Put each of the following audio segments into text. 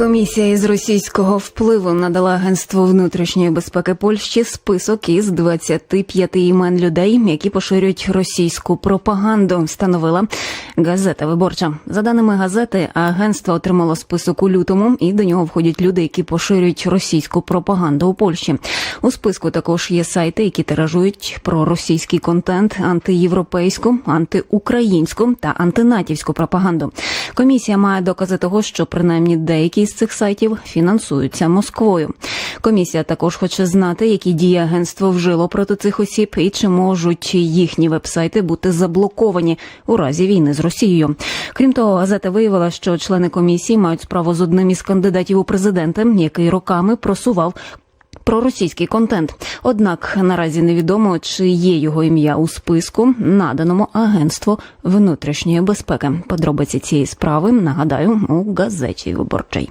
Комісія із російського впливу надала агентству внутрішньої безпеки Польщі список із 25 імен людей, які поширюють російську пропаганду. Встановила газета Виборча. За даними газети, агентство отримало список у лютому, і до нього входять люди, які поширюють російську пропаганду у Польщі. У списку також є сайти, які тиражують про російський контент, антиєвропейську, антиукраїнську та антинатівську пропаганду. Комісія має докази того, що принаймні деякі з цих сайтів фінансуються Москвою. Комісія також хоче знати, які дії агентство вжило проти цих осіб і чи можуть їхні вебсайти бути заблоковані у разі війни з Росією. Крім того, газета виявила, що члени комісії мають справу з одним із кандидатів у президенти, який роками просував. Проросійський контент. Однак наразі невідомо, чи є його ім'я у списку, наданому агентству внутрішньої безпеки. Подробиці цієї справи нагадаю у газеті виборчий.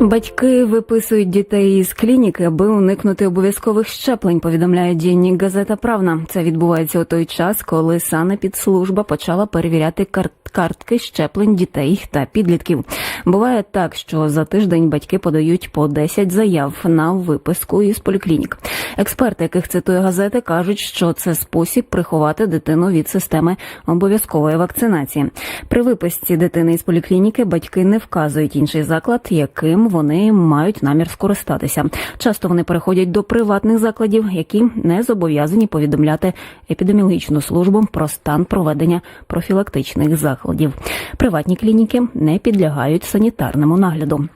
Батьки виписують дітей із клініки, аби уникнути обов'язкових щеплень. Повідомляє дінні газета Правна. Це відбувається у той час, коли санепідслужба почала перевіряти карт картки щеплень дітей та підлітків. Буває так, що за тиждень батьки подають по 10 заяв на виписку із поліклінік. Експерти, яких цитує газети, кажуть, що це спосіб приховати дитину від системи обов'язкової вакцинації. При виписці дитини із поліклініки батьки не вказують інший заклад, яким вони мають намір скористатися. Часто вони переходять до приватних закладів, які не зобов'язані повідомляти епідеміологічну службу про стан проведення профілактичних закладів. Приватні клініки не підлягають санітарному нагляду.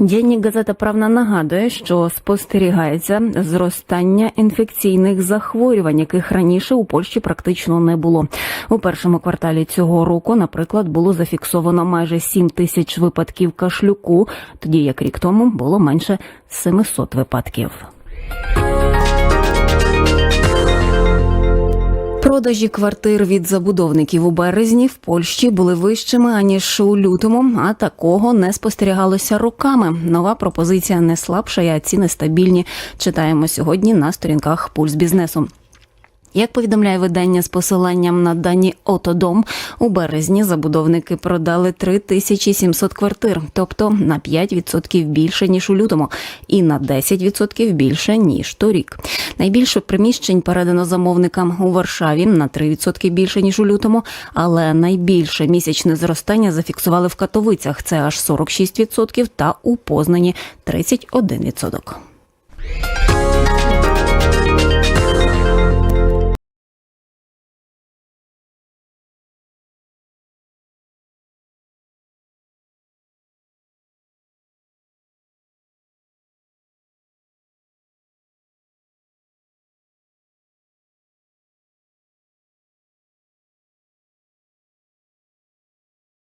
Денні газета правна нагадує, що спостерігається зростання інфекційних захворювань, яких раніше у Польщі практично не було. У першому кварталі цього року, наприклад, було зафіксовано майже 7 тисяч випадків кашлюку, тоді як рік тому було менше 700 випадків. Продажі квартир від забудовників у березні в Польщі були вищими аніж у лютому, а такого не спостерігалося роками. Нова пропозиція не слабша, а ціни стабільні. Читаємо сьогодні на сторінках пульс бізнесу. Як повідомляє видання з посиланням на дані Отодом, у березні забудовники продали 3700 квартир, тобто на 5% більше ніж у лютому, і на 10% більше ніж торік. Найбільше приміщень передано замовникам у Варшаві на 3% більше ніж у лютому, але найбільше місячне зростання зафіксували в Катовицях. Це аж 46%, та у Познані 31%.